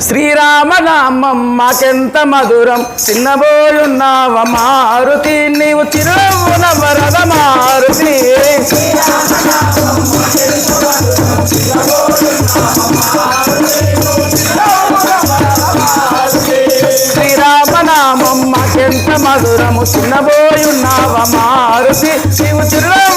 శ్రీరామనామం మాకెంత మధురం? చిన్నబోయున్నావ మారుతి? నీవు చిరునవ్వున వరద మారుతి. శ్రీరామనామం మాకెంత మధురము? చిన్నబోయున్నావ మారుతి? నీవు చిరునవ్వున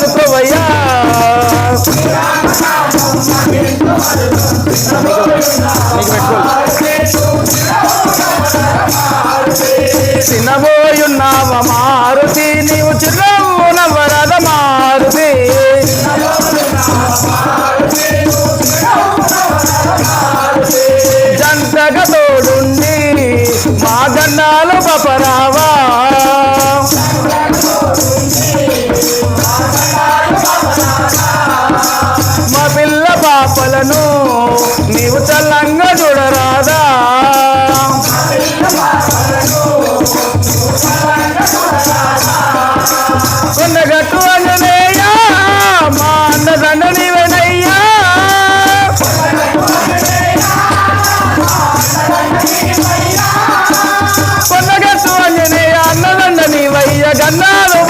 ఓదార్చి ఆదుకోవయ్యా చిన్నబోయున్నావ మారుతి నీవు చిన్నవున వరద మారుతి. జంటగా తోడుండి మా గన్నాలు పపరావా పాపలను నీవు చల్లంగా చూడరాదా. కొండగట్టు అంజనేయ మా అన్నదండ నీవెనయ్యా. కొండగట్టు అంజనేయ అన్నదండ నీవయ్య గన్నాలు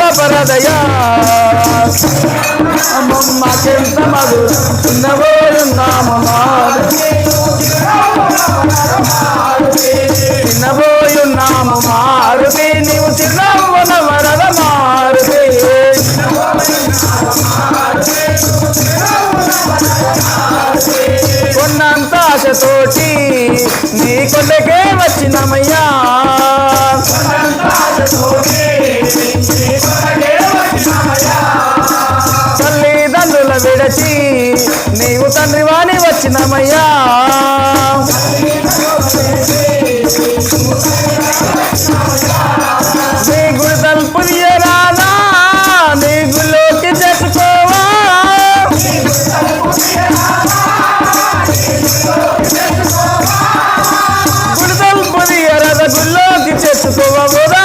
పరదయ్యా మాకెంత మధు చిన్నవాడు నామమారు చిన్నబోయు నామ మారుతి నీవు చిన్నవ్వన వరద మారుతి కొన్నంత ఆశతోటి నీ కొండకే వచ్చినమయ్యా sou valor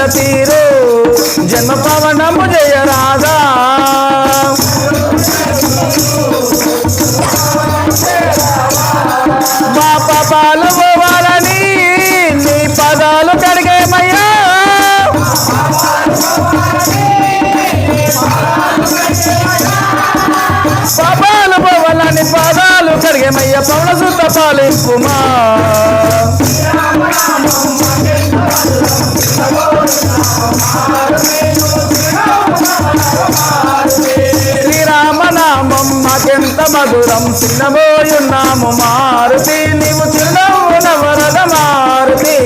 వెన్నెల తీరు. జన్మ పవనము జయరాదా మా పాపాలు పోవాలని నీ పదాలు కడిగేమయ్యా. పాపాలు పోవాలని పదాలు కడిగేమయ్యా. పవన సుత పాలింపుమా మధురం తినబోయున్నాము మారుతి. నీవు చిరునవ్వు నవరద మారుతి.